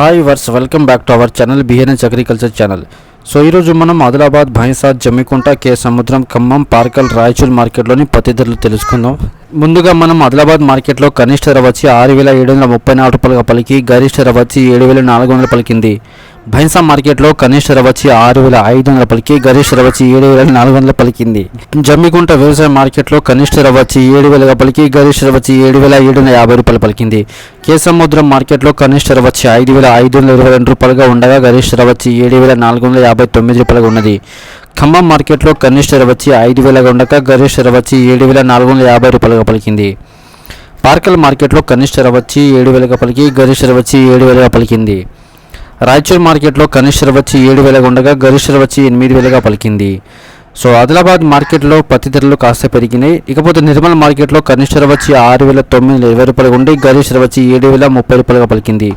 Hi verse welcome back to our channel BNS agriculture channel so ఈరోజు మనం ఆదిలాబాద్ భైంసాద్ జమ్మికుంట కే సముద్రం ఖమ్మం పార్కల్ రాయచూర్ మార్కెట్లోని పత్తి ధరలు తెలుసుకుందాం. ముందుగా మనం ఆదిలాబాద్ మార్కెట్లో కనిష్ట ధర వచ్చి ఆరు వేల ఏడు వందల ముప్పై నాలుగు రూపాయలుగా పలికి గరిష్ట ధర వచ్చి ఏడు వేల నాలుగు వందలు పలికింది. భైంసా మార్కెట్లో కనిష్ట ధర వచ్చి ఆరు వేల ఐదు వందల పలికి గరిష్ట ధర వచ్చి ఏడు వేల నాలుగు వందల పలికింది జమ్మికుంట వ్యవసాయ మార్కెట్లో కనిష్ట ధర వచ్చి ఏడు వేలగా పలికి గరిష్ట ధర వచ్చి ఏడు వేల ఏడు వందల యాభై రూపాయలు పలికింది కేసముద్రం మార్కెట్లో కనిష్ట ధర వచ్చి ఐదు వేల ఐదు వందల ఇరవై రెండు రూపాయలుగా ఉండగా గరిష్ట ధర వచ్చి ఏడు వేల నాలుగు వందల యాభై తొమ్మిది రూపాయలుగా ఉన్నది ఖమ్మం మార్కెట్లో కనిష్ట ధర వచ్చి ఐదు వేలగా ఉండగా గరిష్ట ధర వచ్చి ఏడు వేల నాలుగు వందల యాభై రూపాయలుగా పలికింది పార్కల్ మార్కెట్లో కనిష్ట ధర వచ్చి ఏడు వేలగా పలికి గరిష్ట ధర వచ్చి ఏడు వేలగా పలికింది రాయచూర్ మార్కెట్లో కనిష్ట వచ్చి ఏడు వేలగా ఉండగా గరిష్ట వచ్చి ఎనిమిది వేలుగా పలికింది. సో ఆదిలాబాద్ మార్కెట్లో పత్తి ధరలు కాస్త పెరిగినాయి. ఇకపోతే నిర్మల్ మార్కెట్లో కనిష్ట వచ్చి ఆరు వేల తొమ్మిది వందల ఇరవై రూపాయలు ఉండి గరిష్ట వచ్చి ఏడు వేల ముప్పై రూపాయలుగా పలికింది.